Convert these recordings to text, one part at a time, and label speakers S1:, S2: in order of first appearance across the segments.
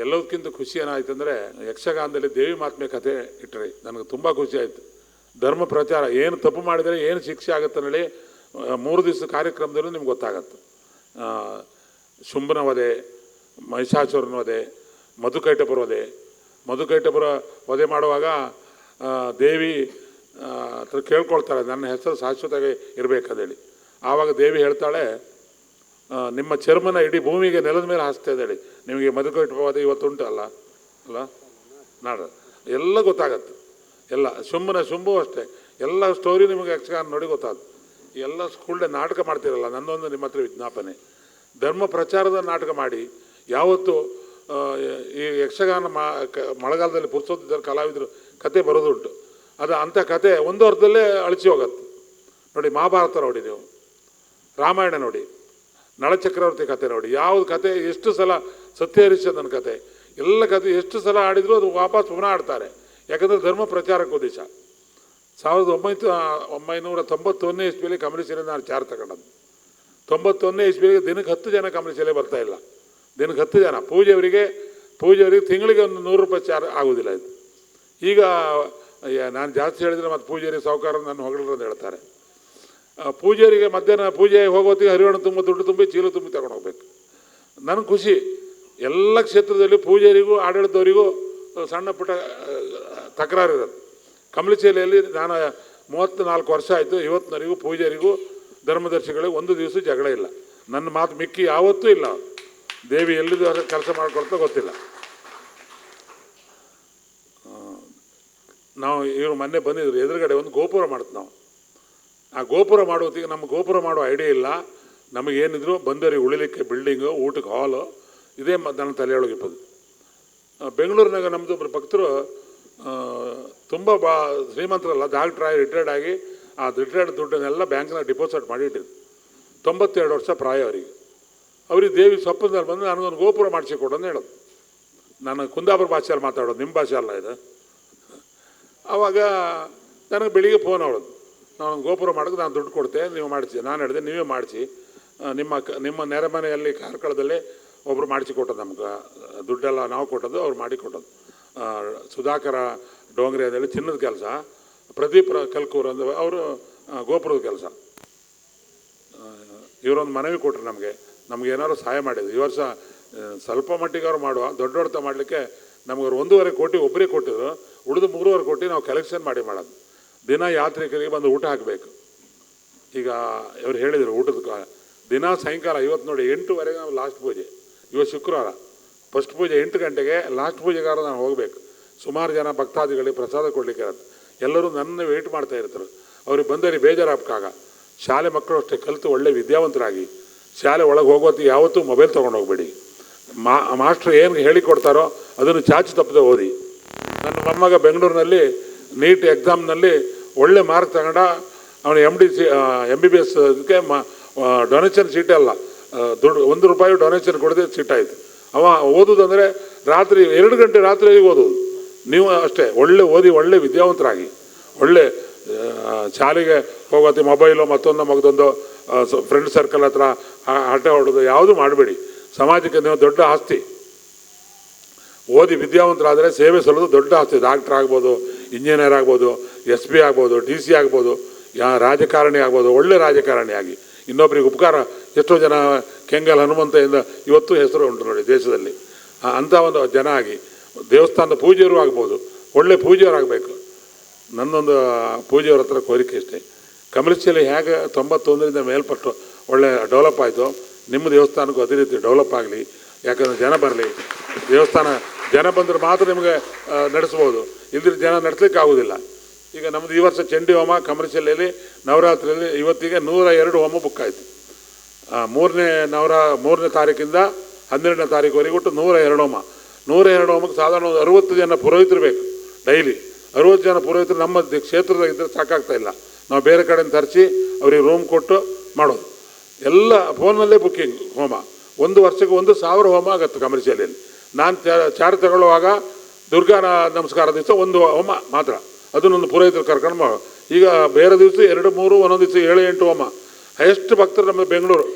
S1: ಎಲ್ಲದಕ್ಕಿಂತ ಖುಷಿ ಏನಾಯ್ತು ಅಂದರೆ ಯಕ್ಷಗಾನದಲ್ಲಿ ದೇವಿ ಮಾತ್ಮೆ ಕಥೆ ಇಟ್ಟರೆ ನನಗೆ ತುಂಬ ಖುಷಿ ಆಯಿತು. ಧರ್ಮ ಪ್ರಚಾರ ಏನು ತಪ್ಪು ಮಾಡಿದರೆ ಏನು ಶಿಕ್ಷೆ ಆಗುತ್ತೆ ಆ, ಮೂರು ದಿವಸ ಕಾರ್ಯಕ್ರಮದಲ್ಲೂ ನಿಮ್ಗೆ ಗೊತ್ತಾಗತ್ತೆ. ಶುಂಭನ ವಧೆ ಮಹಿಷಾಸುರನ ವಧೆ ಮಧುಕೈಟಪುರ ವಧೆ. ಮಧುಕೈಟಪುರ ವಧೆ ಮಾಡುವಾಗ ದೇವಿ ಹತ್ರ ಕೇಳ್ಕೊಳ್ತಾಳೆ ನನ್ನ ಹೆಸರು ಶಾಶ್ವತವಾಗಿ ಇರಬೇಕಂದೇಳಿ ಆವಾಗ ದೇವಿ ಹೇಳ್ತಾಳೆ ನಿಮ್ಮ ಚರ್ಮನ ಇಡೀ ಭೂಮಿಗೆ ನೆಲದ ಮೇಲೆ ಹಾಸ್ತಾ ಇದ್ದಾಳೆ. ನಿಮಗೆ ಇವತ್ತು ಉಂಟು ಅಲ್ಲ? ಅಲ್ಲ? ನಾಡ ಎಲ್ಲ ಗೊತ್ತಾಗತ್ತೆ. ಎಲ್ಲ ಶುಂಭನ ಶುಂಭು ಅಷ್ಟೇ. ಎಲ್ಲ ಸ್ಟೋರಿ ನಿಮಗೆ ಯಕ್ಷಗಾನ ನೋಡಿ ಗೊತ್ತಾಗುತ್ತೆ. ಎಲ್ಲ ಸ್ಕೂಲ್ಡೆ ನಾಟಕ ಮಾಡ್ತಿರಲ್ಲ ನನ್ನೊಂದು ನಿಮ್ಮ ಹತ್ರ ವಿಜ್ಞಾಪನೆ. ಧರ್ಮ ಪ್ರಚಾರದ ನಾಟಕ ಮಾಡಿ, ಯಾವತ್ತು ಈ ಯಕ್ಷಗಾನ ಮಾ, ಕ- ಮಳೆಗಾಲದಲ್ಲಿ ಪುರ್ಸೋತಿದ್ದ ಕಲಾವಿದರು ಕತೆ ಬರೋದುಂಟು. ಅದು ಅಂಥ ಕತೆ ಒಂದು ಅರ್ಥದಲ್ಲೇ ಅಳಿಸಿ ಹೋಗತ್ತೆ. ನೋಡಿ ಮಹಾಭಾರತ ನೋಡಿ ನೀವು. ರಾಮಾಯಣ ನೋಡಿ. ನಳಚಕ್ರವರ್ತಿ ಕತೆ ನೋಡಿ. ಯಾವ್ದು ಕತೆ? ಎಷ್ಟು ಸಲ ಸತ್ಯ ಕತೆ? ಎಲ್ಲ ಕತೆ ಎಷ್ಟು ಸಲ ಆಡಿದ್ರು ಅದು ವಾಪಸ್ ಪುನಃ ಆಡ್ತಾರೆ ಯಾಕಂದರೆ ಧರ್ಮ ಪ್ರಚಾರಕ್ಕೆ ಉದ್ದೇಶ. ಸಾವಿರದ ಒಂಬೈನೂ ಒಂಬೈನೂರ ತೊಂಬತ್ತೊಂದನೇ ಇಸ್ವಿಯಲ್ಲಿ ಕಮಲೇಶ್ವರಿಂದ ನಾನು ಚಾರ್ ತಗೊಂಡದ್ದು. ತೊಂಬತ್ತೊಂದನೇ ಇಸ್ವಿಗೆ ದಿನಕ್ಕೆ ಹತ್ತು ಜನ ಕಮಲೇಶ್ವರೇ ಬರ್ತಾ ಇಲ್ಲ. ದಿನಕ್ಕೆ ಹತ್ತು ಜನ. ಪೂಜೆಯವರಿಗೆ ಪೂಜೆಯವರಿಗೆ ತಿಂಗಳಿಗೆ ಒಂದು ನೂರು ರೂಪಾಯಿ ಚಾರ್ ಆಗೋದಿಲ್ಲ ಇದು. ಈಗ ನಾನು ಜಾಸ್ತಿ ಹೇಳಿದರೆ ಮತ್ತು ಪೂಜೆಯವರಿಗೆ ಸಾಹುಕಾರ ನನ್ನ ಹೊಗಳರು ಅಂತ ಹೇಳ್ತಾರೆ. ಆ, ಪೂಜೆಯವರಿಗೆ ಮಧ್ಯಾಹ್ನ ಪೂಜೆ ಹೋಗೋತ್ತಿಗೆ ಹರಿವಣ ತುಂಬ ದುಡ್ಡು ತುಂಬಿ ಚೀಲ ತುಂಬಿ ತಗೊಂಡು ಹೋಗ್ಬೇಕು. ನನಗೆ ಖುಷಿ ಎಲ್ಲ ಕ್ಷೇತ್ರದಲ್ಲಿ ಪೂಜೆಯರಿಗೂ ಆಡಳಿತವರಿಗೂ ಸಣ್ಣ ಪುಟ್ಟ ತಕರಾರಿರೋದು ಕಮಲಚೇಲಿಯಲ್ಲಿ ನಾನು ಮೂವತ್ತು ನಾಲ್ಕು ವರ್ಷ ಆಯಿತು ಇವತ್ತಿನವರೆಗೂ ಪೂಜೆಯರಿಗೂ ಧರ್ಮದರ್ಶಿಗಳಿಗೆ ಒಂದು ದಿವಸ ಜಗಳ ಇಲ್ಲ. ನನ್ನ ಮಾತು ಮಿಕ್ಕಿ ಯಾವತ್ತೂ ಇಲ್ಲ. ದೇವಿ ಎಲ್ಲಿದ್ದು ಕೆಲಸ ಮಾಡ್ಕೊಳ್ತಾ ಗೊತ್ತಿಲ್ಲ. ನಾವು ಇವರು ಮೊನ್ನೆ ಬಂದಿದ್ರು ಎದುರುಗಡೆ ಒಂದು ಗೋಪುರ ಮಾಡ್ತು ನಾವು. ಆ ಗೋಪುರ ಮಾಡೋತ್ತಿಗೆ ನಮ್ಮ ಗೋಪುರ ಮಾಡೋ ಐಡಿಯಾ ಇಲ್ಲ. ನಮಗೇನಿದ್ರು ಬಂದವರಿಗೆ ಉಳಿಲಿಕ್ಕೆ ಬಿಲ್ಡಿಂಗು ಊಟಕ್ಕೆ ಹಾಲು ಇದೇ ನನ್ನ ತಲೆಯೊಳಗಿಪ್ಪದು ಬೆಂಗಳೂರಿನಾಗ ನಮ್ಮದು ಒಬ್ಬರು ಭಕ್ತರು ತುಂಬ ಬಾ ಶ್ರೀಮಂತರಲ್ಲ ಡಾಕ್ಟ್ರ್ ಆಗಿ ರಿಟೈರ್ಡ್ ಆಗಿ ಆ ರಿಟೈರ್ಡ್ ದುಡ್ಡನ್ನೆಲ್ಲ ಬ್ಯಾಂಕ್ನಾಗ ಡಿಪಾಸಿಟ್ ಮಾಡಿಟ್ಟಿದ್ರು. ತೊಂಬತ್ತೆರಡು ವರ್ಷ ಪ್ರಾಯ ಅವರಿಗೆ. ಅವ್ರಿಗೆ ದೇವಿ ಸ್ವಪ್ನದಲ್ಲಿ ಬಂದು ನನಗೊಂದು ಗೋಪುರ ಮಾಡಿಸಿ ಕೊಡೋದು ಹೇಳೋದು. ನಾನು ಕುಂದಾಪುರ ಭಾಷೆಯಲ್ಲಿ ಮಾತಾಡೋದು, ನಿಮ್ಮ ಭಾಷೆ ಅಲ್ಲ ಇದು. ಆವಾಗ ನನಗೆ ಬೆಳಿಗ್ಗೆ ಫೋನ್ ಅವಳದು ನಾನು ಗೋಪುರ ಮಾಡಕ್ಕೆ ನಾನು ದುಡ್ಡು ಕೊಡ್ತೆ, ನೀವು ಮಾಡಿಸಿ. ನಾನು ಹೇಳಿದೆ, ನೀವೇ ಮಾಡಿಸಿ. ನಿಮ್ಮ ಕ, ನಿಮ್ಮ ನೆರೆಮನೆಯಲ್ಲಿ ಕಾರ್ಕಳದಲ್ಲಿ ಒಬ್ಬರು ಮಾಡಿಸಿ ಕೊಟ್ಟದ್ದು ನಮ್ಗೆ. ದುಡ್ಡೆಲ್ಲ ನಾವು ಕೊಟ್ಟದ್ದು, ಅವ್ರು ಮಾಡಿ ಕೊಟ್ಟದ್ದು. ಸುಧಾಕರ ಡೋಂಗ್ರಿ ಅಂತೇಳಿ ಚಿನ್ನದ ಕೆಲಸ, ಪ್ರದೀಪ್ ಕಲ್ಕೂರ್ ಅಂದ್ರೆ ಅವರು ಗೋಪುರದ ಕೆಲಸ. ಇವರೊಂದು ಮನವಿ ಕೊಟ್ಟರು ನಮಗೆ. ನಮ್ಗೆ ಏನಾದ್ರು ಸಹಾಯ ಮಾಡಿದ್ರು. ಈ ವರ್ಷ ಸ್ವಲ್ಪ ಮಟ್ಟಿಗೆ ಅವ್ರು ಮಾಡುವ ದೊಡ್ಡ ಮಾಡಲಿಕ್ಕೆ ನಮ್ಗೆ ಅವ್ರು ಒಂದೂವರೆ ಕೋಟಿ ಒಬ್ಬರೇ ಕೊಟ್ಟಿದ್ರು. ಉಳಿದು ಮೂರುವರೆ ಕೋಟಿ ನಾವು ಕಲೆಕ್ಷನ್ ಮಾಡಿ ಮಾಡೋದು. ದಿನ ಯಾತ್ರಿಕರಿಗೆ ಬಂದು ಊಟ ಹಾಕಬೇಕು. ಈಗ ಇವ್ರು ಹೇಳಿದರು ಊಟದ ದಿನ ಸಾಯಂಕಾಲ ಇವತ್ತು ನೋಡಿ ಎಂಟುವರೆಗೆ ನಾವು ಲಾಸ್ಟ್ ಪೂಜೆ. ಇವತ್ತು ಶುಕ್ರವಾರ. ಫಸ್ಟ್ ಪೂಜೆ ಎಂಟು ಗಂಟೆಗೆ ಲಾಸ್ಟ್ ಪೂಜೆಗಾರ ನಾನು ಹೋಗಬೇಕು. ಸುಮಾರು ಜನ ಭಕ್ತಾದಿಗಳಿಗೆ ಪ್ರಸಾದ ಕೊಡಲಿಕ್ಕೆ ಇರುತ್ತೆ. ಎಲ್ಲರೂ ನನ್ನ ವೆಯ್ಟ್ ಮಾಡ್ತಾ ಇರ್ತಾರೆ. ಅವ್ರಿಗೆ ಬಂದವರಿಗೆ ಬೇಜಾರಾಗಕ್ಕಾಗ ಶಾಲೆ ಮಕ್ಕಳು ಅಷ್ಟೇ ಕಲಿತು ಒಳ್ಳೆ ವಿದ್ಯಾವಂತರಾಗಿ. ಶಾಲೆ ಒಳಗೆ ಹೋಗೋತ್ತಿಗೆ ಯಾವತ್ತೂ ಮೊಬೈಲ್ ತೊಗೊಂಡು ಹೋಗಬೇಡಿ. ಮಾ, ಮಾಸ್ಟ್ರು ಏನು ಹೇಳಿಕೊಡ್ತಾರೋ ಅದನ್ನು ಚಾಚು ತಪ್ಪದೆ ಓದಿ. ನನ್ನ ಮೊಮ್ಮಗ ಬೆಂಗಳೂರಿನಲ್ಲಿ ನೀಟ್ ಎಕ್ಸಾಮ್ನಲ್ಲಿ ಒಳ್ಳೆ ಮಾರ್ಕ್ ತಗೊಂಡ ಅವನು M D C M B B S ಇದಕ್ಕೆ ಮ ಡೊನೇಷನ್ ಸೀಟೇ ಅಲ್ಲ. ದುಡ್ಡು ಒಂದು ರೂಪಾಯಿ ಡೊನೇಷನ್ ಕೊಡದೆ ಸೀಟಾಯಿತು ಅವ ಓದೋದಂದರೆ ರಾತ್ರಿ, ಎರಡು ಗಂಟೆ ರಾತ್ರಿ ಓದೋದು ನೀವು ಅಷ್ಟೇ, ಒಳ್ಳೆ ಓದಿ, ಒಳ್ಳೆ ವಿದ್ಯಾವಂತರಾಗಿ. ಒಳ್ಳೆ ಶಾಲೆಗೆ ಹೋಗೋತಿ, ಮೊಬೈಲು, ಮತ್ತೊಂದು ಮಗದೊಂದು ಫ್ರೆಂಡ್ ಸರ್ಕಲ್ ಹತ್ರ ಆಟ ಹೊಡೋದು ಯಾವುದೂ ಮಾಡಬೇಡಿ. ಸಮಾಜಕ್ಕೆ ನೀವು ದೊಡ್ಡ ಆಸ್ತಿ. ಓದಿ ವಿದ್ಯಾವಂತರಾದರೆ ಸೇವೆ ಸಲ್ಲೋದು ದೊಡ್ಡ ಆಸ್ತಿ. ಡಾಕ್ಟ್ರ್ ಆಗ್ಬೋದು ಇಂಜಿನಿಯರ್ ಆಗ್ಬೋದು ಎಸ್ ಪಿ ಆಗ್ಬೋದು, ಡಿ ಸಿ ಆಗ್ಬೋದು, ಯಾ ರಾಜಕಾರಣಿ ಆಗ್ಬೋದು, ಒಳ್ಳೆ ರಾಜಕಾರಣಿ ಆಗಿ. ಇನ್ನೊಬ್ಬರಿಗೆ ಉಪಕಾರ, ಎಷ್ಟೋ ಜನ ಕೆಂಗಲ್ ಹನುಮಂತೆಯಿಂದ ಇವತ್ತು ಹೆಸರು ಉಂಟು ನೋಡಿ ದೇಶದಲ್ಲಿ. ಅಂಥ ಒಂದು ಜನ ಆಗಿ, ದೇವಸ್ಥಾನದ ಪೂಜೆಯರು ಆಗ್ಬೋದು, ಒಳ್ಳೆ ಪೂಜೆಯವರಾಗಬೇಕು ನನ್ನೊಂದು ಪೂಜೆಯವ್ರ ಹತ್ರ ಕೋರಿಕೆ ಇಷ್ಟೇ. ಕಮರ್ಷಿಯಲಿ ಹೇಗೆ ತೊಂಬತ್ತೊಂದರಿಂದ ಮೇಲ್ಪಟ್ಟು ಒಳ್ಳೆ ಡೆವಲಪ್ ಆಯಿತು, ನಿಮ್ಮ ದೇವಸ್ಥಾನಕ್ಕೂ ಅದೇ ರೀತಿ ಡೆವಲಪ್ ಆಗಲಿ, ಯಾಕಂದರೆ ಜನ ಬರಲಿ, ದೇವಸ್ಥಾನ ಜನ ಬಂದರೆ ಮಾತ್ರ ನಿಮಗೆ ನಡೆಸ್ಬೋದು. ಇಲ್ದಿರ ಜನ ನಡೆಸಲಿಕ್ಕೆ ಆಗೋದಿಲ್ಲ ಈಗ ನಮ್ಮದು ಈ ವರ್ಷ ಚಂಡಿ ಹೋಮ ಕಮರ್ಷಿಯಲ್ಲಿ ನವರಾತ್ರಿಯಲ್ಲಿ ಇವತ್ತಿಗೆ ನೂರ ಎರಡು ಹೋಮ ಬುಕ್ ಆಯಿತು. ಮೂರನೇ ನವರ, ಮೂರನೇ ತಾರೀಕಿಂದ ಹನ್ನೆರಡನೇ ತಾರೀಕುವರೆಗೆ ಒಟ್ಟು ನೂರ ಎರಡು ಹೋಮ. ನೂರ ಎರಡು ಹೋಮಕ್ಕೆ ಸಾಧಾರಣ ಒಂದು ಅರುವತ್ತು ಜನ ಪುರೋಹಿತರು ಬೇಕು, ಡೈಲಿ. ಅರುವತ್ತು ಜನ ಪುರೋಹಿತರು ನಮ್ಮ ಕ್ಷೇತ್ರದಾಗ ಇದ್ದರೆ ಸಾಕಾಗ್ತಾ ಇಲ್ಲ. ನಾವು ಬೇರೆ ಕಡೆಯಿಂದ ತರಿಸಿ ಅವರಿಗೆ ರೂಮ್ ಕೊಟ್ಟು ಮಾಡೋದು. ಎಲ್ಲ ಫೋನಲ್ಲೇ ಬುಕ್ಕಿಂಗ್ ಹೋಮ. ಒಂದು ವರ್ಷಕ್ಕೆ ಒಂದು ಸಾವಿರ ಹೋಮ ಆಗತ್ತೆ ಕಮರ್ಷಿಯಲಿಯಲ್ಲಿ ನಾನು ಚಾರ ತಗೊಳ್ಳುವಾಗ ದುರ್ಗಾ ನಮಸ್ಕಾರ ದಿವಸ ಒಂದು ಹೋಮ ಮಾತ್ರ. ಅದನ್ನೊಂದು ಪುರೋಹಿತರು ಕರ್ಕೊಂಡು ಮಾಡೋ ಈಗ ಬೇರೆ ದಿವಸ ಎರಡು, ಮೂರು, ಒಂದೊಂದು ದಿವಸ ಏಳು, ಎಂಟು ಹೋಮ. ಹೈಯೆಸ್ಟ್ ಭಕ್ತರು ನಮ್ಮ ಬೆಂಗಳೂರು.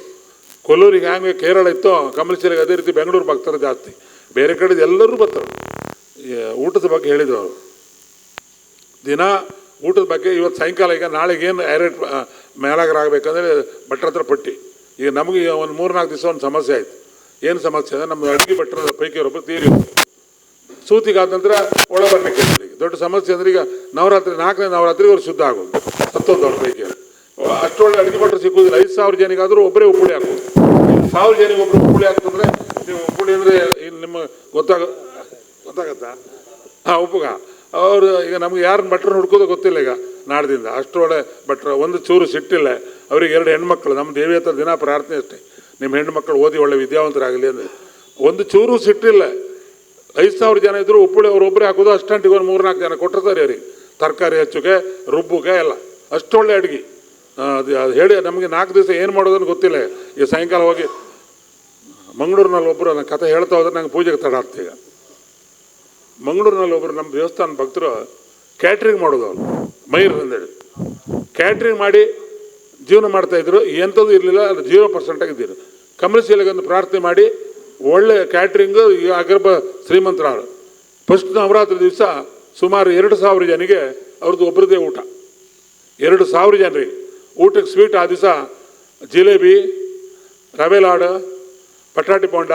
S1: ಕೊಲ್ಲೂರಿಗೆ ಹ್ಯಾಂಗೆ ಕೇರಳ ಇತ್ತು ಕಮಲಶಿರಿಗೆ ಅದೇ ರೀತಿ ಬೆಂಗಳೂರು ಭಕ್ತರು ಜಾಸ್ತಿ. ಬೇರೆ ಕಡೆ ಎಲ್ಲರೂ ಬರ್ತಾರೆ. ಊಟದ ಬಗ್ಗೆ ಹೇಳಿದರು ಅವರು. ದಿನ ಊಟದ ಬಗ್ಗೆ ಇವತ್ತು ಸಾಯಂಕಾಲ ಈಗ ನಾಳೆಗೆ ಏನು ಏರೇಟ್ ಮೇಲಾಗರಾಗಬೇಕಂದ್ರೆ ಭಟ್ರ ಹತ್ರ ಪಟ್ಟಿ. ಈಗ ನಮಗೆ ಒಂದು ಮೂರು ನಾಲ್ಕು ದಿವಸ ಒಂದು ಸಮಸ್ಯೆ ಆಯಿತು. ಏನು ಸಮಸ್ಯೆ ಅಂದರೆ ನಮ್ಮ ಅಡುಗೆ ಭಟ್ರ ಪೈಕಿ ಒಬ್ಬರು ತೀರಿ ಸೂತಿಗಾದ ನಂತರ ಒಳ ಬರ್ಲಿಕ್ಕೆ ಈಗ ದೊಡ್ಡ ಸಮಸ್ಯೆ ಅಂದ್ರೆ ಈಗ ನವರಾತ್ರಿ, ನಾಲ್ಕನೇ ನವರಾತ್ರಿ ಅವ್ರು ಶುದ್ಧ ಆಗೋದು. ಹತ್ತೊಂದು ಅವ್ರ ಪೈಕಿ. ಅಷ್ಟೊಳ್ಳೆ ಅಡುಗೆ ಭಟ್ರು ಸಿಕ್ಕುದಿಲ್ಲ ಐದು ಸಾವಿರ ಜನಿಗಾದರೂ ಒಬ್ಬರೇ ಉಪ್ಪುಳಿ ಹಾಕೋದು ಸಾವಿರ ಜನಿಗೆ ಒಬ್ಬರು ಉಪ್ಪುಳಿ ಹಾಕ್ತಂದ್ರೆ ನೀವು ಉಪ್ಪುಳಿ ಅಂದರೆ ನಿಮ್ಮ ಗೊತ್ತಾಗ, ಗೊತ್ತಾಗತ್ತಾ? ಹಾಂ ಉಪ್ಪುಗ. ಅವರು ಈಗ ನಮ್ಗೆ ಯಾರನ್ನ ಭಟ್ರನ್ನ ಹುಡ್ಕೋದು ಗೊತ್ತಿಲ್ಲ ಈಗ ನಾಡ್ದಿಂದ. ಅಷ್ಟೊಳ್ಳೆ ಭಟ್ರ, ಒಂದು ಚೂರು ಸಿಟ್ಟಿಲ್ಲ. ಅವ್ರಿಗೆ ಎರಡು ಹೆಣ್ಮಕ್ಳು. ನಮ್ಮ ದೇವಿ ಹತ್ರ ದಿನ ಪ್ರಾರ್ಥನೆ ಅಷ್ಟೇ. ನಿಮ್ಮ ಹೆಣ್ಣು ಮಕ್ಕಳು ಓದಿ ಒಳ್ಳೆ ವಿದ್ಯಾವಂತರಾಗಲಿ ಅಂದರೆ ಒಂದು ಚೂರು ಸಿಟ್ಟಿಲ್ಲ. ಐದು ಸಾವಿರ ಜನ ಇದ್ರು ಉಪ್ಪುಳಿ ಅವ್ರು ಒಬ್ಬರೇ ಹಾಕೋದು ಅಷ್ಟಂಟಿಗೆ ಒಂದು ಮೂರ್ನಾಲ್ಕು ಜನ ಕೊಟ್ಟಿರ್ತಾರೆ ಅವ್ರಿಗೆ ತರಕಾರಿ ಹೆಚ್ಚುಗೆ, ರುಬ್ಬುಗೆ ಎಲ್ಲ. ಅಷ್ಟೊಳ್ಳೆ ಅಡುಗೆ. ಅದು ಅದು ಹೇಳಿ ನಮಗೆ ನಾಲ್ಕು ದಿವಸ ಏನು ಮಾಡೋದನ್ನು ಗೊತ್ತಿಲ್ಲ. ಈ ಸಾಯಂಕಾಲ ಹೋಗಿ ಮಂಗಳೂರಿನಲ್ಲಿ ಒಬ್ಬರು ನನ್ನ ಕಥೆ ಹೇಳ್ತಾ ಹೋದ್ರೆ ನಂಗೆ ಪೂಜೆಗೆ ತಡ ಆಗ್ತದೆ ಈಗ. ಮಂಗಳೂರಿನಲ್ಲಿ ಒಬ್ಬರು ನಮ್ಮ ದೇವಸ್ಥಾನ ಭಕ್ತರು ಕ್ಯಾಟ್ರಿಂಗ್ ಮಾಡೋದು ಅವರು. ಮೈರ್ ಅಂದೇಳಿ ಕ್ಯಾಟ್ರಿಂಗ್ ಮಾಡಿ ಜೀವನ ಮಾಡ್ತಾ ಇದ್ರು, ಎಂಥದ್ದು ಇರಲಿಲ್ಲ, ಅದು ಜೀರೋ ಪರ್ಸೆಂಟ್ ಆಗಿದ್ದೀರು ಕಮರ್ಷಿಯಲ್ಗೆ ಒಂದು ಪ್ರಾರ್ಥನೆ ಮಾಡಿ, ಒಳ್ಳೆ ಕ್ಯಾಟ್ರಿಂಗು ಈ ಅಗರ್ಭ ಫಸ್ಟ್ ನವರಾತ್ರಿ ದಿವಸ ಸುಮಾರು ಎರಡು ಸಾವಿರ ಜನಿಗೆ ಅವ್ರದ್ದು ಒಬ್ಬರದೇ ಊಟ. ಎರಡು ಸಾವಿರ ಜನರಿಗೆ. ಊಟಕ್ಕೆ ಸ್ವೀಟ್ ಆ ದಿವಸ ಜಿಲೇಬಿ, ರವೆ ಲಾಡು, ಪಟಾಟಿ ಬೋಂಡ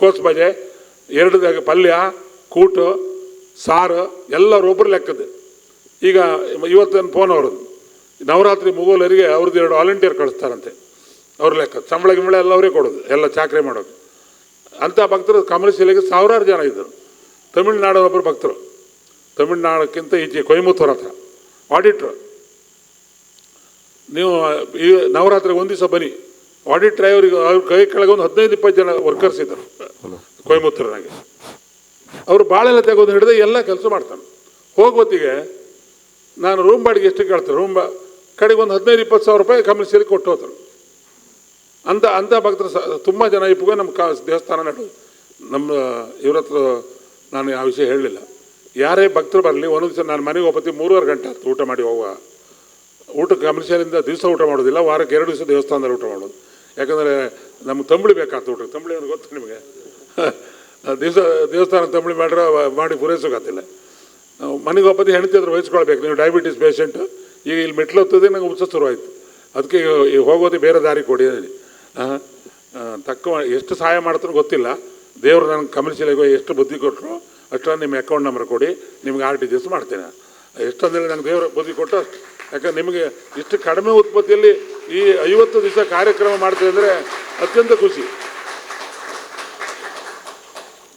S1: ಕೋಸ್ ಬಜೆ, ಎರಡು ಪಲ್ಯ, ಕೂಟು, ಸಾರು ಎಲ್ಲರೊಬ್ಬರು ಲೆಕ್ಕದ್ದು. ಈಗ ಇವತ್ತೇನು ಫೋನ್ ಅವ್ರದ್ದು. ನವರಾತ್ರಿ ಮುಗೋಲರಿಗೆ ಅವ್ರದ್ದು ಎರಡು ವಾಲಂಟಿಯರ್ ಕಳಿಸ್ತಾರಂತೆ. ಅವ್ರ ಲೆಕ್ಕ ಸಂಬಳ ಗಿಂಬಳ ಎಲ್ಲ ಅವರೇ ಕೊಡೋದು ಎಲ್ಲ ಚಾಕ್ರಿ ಮಾಡೋದು. ಅಂಥ ಭಕ್ತರು ಕಮಲಶಿಲೆಗೆ ಸಾವಿರಾರು ಜನ ಇದ್ದರು. ತಮಿಳ್ನಾಡು ಒಬ್ಬರು ಭಕ್ತರು. ತಮಿಳ್ನಾಡಕ್ಕಿಂತ ಈಚೆ ಕೊಯಮತ್ತೂರ್ ಹತ್ರ. ಆಡಿಟ್ರು ನೀವು ಈ ನವರಾತ್ರಿಗೆ ಒಂದು ದಿವಸ ಬನ್ನಿ. ಆಡಿಟ್ ಡ್ರೈವರಿಗೆ ಅವ್ರ ಕೈ ಕೆಳಗೆ ಒಂದು ಹದಿನೈದು ಇಪ್ಪತ್ತು ಜನ ವರ್ಕರ್ಸ್ ಇದ್ದರು. ಕೊಯಮತ್ತೂರಿನಾಗೆ. ಅವರು ಬಾಳೆಲ್ಲ ತೆಗೆದು ಹಿಡಿದು ಎಲ್ಲ ಕೆಲಸ ಮಾಡ್ತಾನೆ. ಹೋಗೋತ್ತಿಗೆ ನಾನು ರೂಮ್ ಬಾಡಿಗೆ ಎಷ್ಟು ಕೇಳ್ತಾರೆ? ರೂಮ್ ಬಾ ಕಡೆಗೆ ಒಂದು ಹದಿನೈದು, ಇಪ್ಪತ್ತು ಸಾವಿರ ರೂಪಾಯಿ ಕಮರ್ಷಿಯಲ್ ಕೊಟ್ಟು ಹೋದರು. ಅಂತ ಅಂಥ ಭಕ್ತರು ಸ, ತುಂಬ ಜನ ಇಪ್ಪಗೆ ನಮ್ಮ ಕಾ, ದೇವಸ್ಥಾನ ನಡು, ನಮ್ಮ, ಇವ್ರ ಹತ್ರ ನಾನು ಆ ವಿಷಯ ಹೇಳಲಿಲ್ಲ. ಯಾರೇ ಭಕ್ತರು ಬರಲಿ ಒಂದು ದಿವಸ ನಾನು ಮನೆಗೆ ಹೋಗ್ಬತ್ತಿ ಮೂರುವರೆ ಗಂಟೆ ಆಯ್ತು ಊಟ ಮಾಡಿ ಹೋಗುವ. ಊಟ ಕಮರ್ಷಿಯಲಿಂದ ದಿವಸ ಊಟ ಮಾಡೋದಿಲ್ಲ, ವಾರಕ್ಕೆ ಎರಡು ದಿವಸ ದೇವಸ್ಥಾನದಲ್ಲಿ ಊಟ ಮಾಡೋದು. ಯಾಕಂದರೆ ನಮ್ಗೆ ತಂಬಳಿ ಬೇಕಾಗ್ತದೆ ಊಟ ತಂಬಳಿ ಅಂದ್ರೆ ಗೊತ್ತು ನಿಮಗೆ. ದಿವಸ, ದೇವಸ್ಥಾನ ತಂಬಳಿ ಮಾಡ್ರೆ, ಮಾಡಿ ಪೂರೈಸೋಕ್ಕಾಗ್ತಿಲ್ಲ ಮನೆಗೆ ಒಪ್ಪತ್ತಿ ಹೆಂಡತಿ ಹತ್ರ ವಹಿಸ್ಕೊಳ್ಬೇಕು. ನೀವು ಡಯಾಬಿಟಿಸ್ ಪೇಷಂಟ್ ಈಗ ಇಲ್ಲಿ ಮೆಟ್ಲು ಹತ್ತದೆ ನಂಗೆ ಉತ್ಸವ ಶುರುವಾಯಿತು. ಅದಕ್ಕೆ ಹೋಗೋದು ಬೇರೆ ದಾರಿ ಕೊಡಿ ಆ, ತಕ್ಕ ಎಷ್ಟು ಸಹಾಯ ಮಾಡ್ತಾರೋ ಗೊತ್ತಿಲ್ಲ. ದೇವರು ನನಗೆ ಕಮರ್ಷಿಯಲಾಗಿ ಎಷ್ಟು ಬುದ್ಧಿ ಕೊಟ್ಟರು ಅಷ್ಟರಲ್ಲಿ ನಿಮ್ಮ ಅಕೌಂಟ್ ನಂಬರ್ ಕೊಡಿ ನಿಮ್ಗೆ ಆರ್ ಟಿ ಜಿ ಎಸ್ ಮಾಡ್ತೇನೆ. ಎಷ್ಟಂದೇಳಿ ನನಗೆ ದೇವರು ಬುದ್ಧಿ ಕೊಟ್ಟು ಯಾಕಂದ್ರೆ ನಿಮಗೆ ಇಷ್ಟು ಕಡಿಮೆ ಉತ್ಪತ್ತಿಯಲ್ಲಿ ಈ ಐವತ್ತು ದಿವಸ ಕಾರ್ಯಕ್ರಮ ಮಾಡ್ತೀವಿ ಅಂದರೆ ಅತ್ಯಂತ ಖುಷಿ.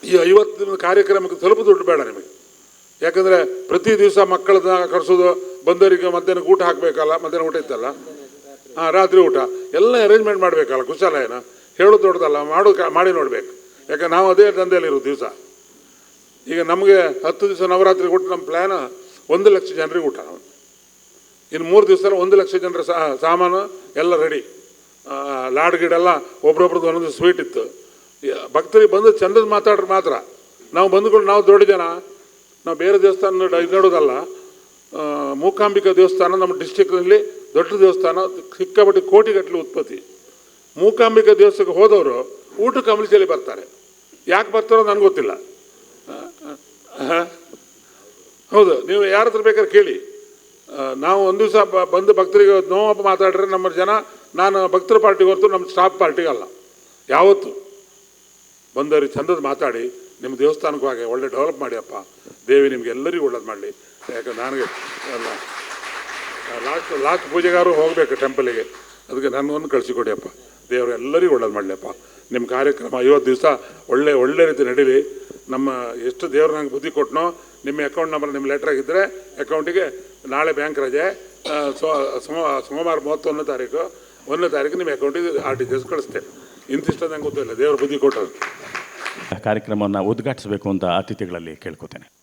S1: ಈ ಐವತ್ತು ಕಾರ್ಯಕ್ರಮಕ್ಕೆ ಸ್ವಲ್ಪ ದುಡ್ಡು ಬೇಡ ನಿಮಗೆ. ಯಾಕಂದರೆ ಪ್ರತಿ ದಿವಸ ಮಕ್ಕಳನ್ನ ಕರೆಸೋದು ಬಂದವರಿಗೆ ಮಧ್ಯಾಹ್ನ ಊಟ ಹಾಕಬೇಕಲ್ಲ, ಮಧ್ಯಾಹ್ನ ಊಟ ಇತ್ತಲ್ಲ? ಹಾಂ, ರಾತ್ರಿ ಊಟ. ಎಲ್ಲ ಅರೇಂಜ್ಮೆಂಟ್ ಮಾಡಬೇಕಲ್ಲ, ಕುಶಾಲಯನ? ಹೇಳೋದು ದೊಡ್ಡದಲ್ಲ, ಮಾಡು, ಮಾಡಿ ನೋಡ್ಬೇಕು. ಯಾಕೆ ನಾವು ಅದೇ ದಂಧೆಯಲ್ಲಿರೋ ದಿವಸ. ಈಗ ನಮಗೆ ಹತ್ತು ದಿವಸ ನವರಾತ್ರಿ ಊಟ ನಮ್ಮ ಪ್ಲ್ಯಾನ ಒಂದು ಲಕ್ಷ ಜನರಿಗೆ ಊಟ. ಇನ್ನು ಮೂರು ದಿವಸ ಒಂದು ಲಕ್ಷ ಜನರ ಸಾಮಾನು ಎಲ್ಲ ರೆಡಿ ಲಾಡ್ ಗಿಡೆಲ್ಲ ಒಬ್ರೊಬ್ರದ್ದು ಒಂದೊಂದು ಸ್ವೀಟ್ ಇತ್ತು. ಭಕ್ತರಿಗೆ ಬಂದು ಚಂದದ ಮಾತಾಡ್ರೆ ಮಾತ್ರ. ನಾವು ಬಂದುಕೊಂಡು ನಾವು ದೊಡ್ಡ ಜನ, ನಾವು ಬೇರೆ ದೇವಸ್ಥಾನ ಇದು ನೋಡೋದಲ್ಲ ಮೂಕಾಂಬಿಕಾ ದೇವಸ್ಥಾನ ನಮ್ಮ ಡಿಸ್ಟಿಕ್ನಲ್ಲಿ ದೊಡ್ಡ ದೇವಸ್ಥಾನ, ಸಿಕ್ಕಾಪಟ್ಟೆ ಕೋಟಿಗಟ್ಟಲೆ ಉತ್ಪತ್ತಿ. ಮೂಕಾಂಬಿಕಾ ದೇವಸ್ಥಾನಕ್ಕೆ ಹೋದವರು ಊಟಕ್ಕೆ ಅಮಲಿಸಲಿ ಬರ್ತಾರೆ. ಯಾಕೆ ಬರ್ತಾರೋ ನನಗೆ ಗೊತ್ತಿಲ್ಲ. ಹೌದು, ನೀವು ಯಾರ ಹತ್ರ ಬೇಕಾದ್ರೆ ಕೇಳಿ. ನಾವು ಒಂದು ದಿವಸ ಬಂದು ಭಕ್ತರಿಗೆ ನೋವಪ್ಪ ಮಾತಾಡ್ರೆ ನಮ್ಮ ಜನ, ನಾನು ಭಕ್ತರ ಪಾರ್ಟಿಗೆ ಹೊರತು ನಮ್ಮ ಸ್ಟಾಫ್ ಪಾರ್ಟಿಗೆ ಅಲ್ಲ. ಯಾವತ್ತು? ಬಂದವ್ರಿಗೆ ಚಂದದ ಮಾತಾಡಿ, ನಿಮ್ಮ ದೇವಸ್ಥಾನಕ್ಕೂ ಹಾಗೆ ಒಳ್ಳೆ ಡೆವಲಪ್ ಮಾಡಿ ಅಪ್ಪ. ದೇವಿ ನಿಮ್ಗೆ ಎಲ್ಲರಿಗೂ ಒಳ್ಳೇದು ಮಾಡಲಿ. ಯಾಕಂದ್ರೆ ನನಗೆ ಅಲ್ಲ ಲಾಸ್ಟ್ ಲಾಸ್ಟ್ ಪೂಜೆಗಾರು ಹೋಗಬೇಕು ಟೆಂಪಲಿಗೆ. ಅದಕ್ಕೆ ನನ್ನನ್ನು ಕಳಿಸಿಕೊಡಿ ಅಪ್ಪ. ದೇವರು ಎಲ್ಲರಿಗೂ ಒಳ್ಳೇದು ಮಾಡಲಿಯಪ್ಪ. ನಿಮ್ಮ ಕಾರ್ಯಕ್ರಮ ಐವತ್ತು ದಿವಸ ಒಳ್ಳೆ ಒಳ್ಳೆ ರೀತಿ ನಡೀಲಿ. ನಮ್ಮ ಎಷ್ಟು ದೇವ್ರು ನಂಗೆ ಬುದ್ಧಿ ಕೊಟ್ಟನೋ ನಿಮ್ಮ ಅಕೌಂಟ್ ನಂಬರ್ ನಿಮ್ಮ ಲೆಟ್ರ್ ಆಗಿದ್ದರೆ ಅಕೌಂಟಿಗೆ ನಾಳೆ ಬ್ಯಾಂಕ್ ರಜೆ ಸೋ, ಸೋಮ- ಸೋಮವಾರ ಮೂವತ್ತೊಂದನೇ ತಾರೀಕು, ಒಂದನೇ ತಾರೀಕು ನಿಮ್ಮ ಅಕೌಂಟಿಗೆ ಆರ್ ಟಿ ಜಿ ಎಸ್ ಕಳಿಸ್ತೇನೆ ಇಂತಿಷ್ಟು ನಂಗೆ ಗೊತ್ತಿಲ್ಲ, ದೇವ್ರ ಬುದ್ಧಿ ಕೊಟ್ಟರು
S2: ಕಾರ್ಯಕ್ರಮವನ್ನು ಉದ್ಘಾಟಿಸಬೇಕು ಅಂತ ಅತಿಥಿಗಳಲ್ಲಿ ಕೇಳ್ಕೊತೇನೆ.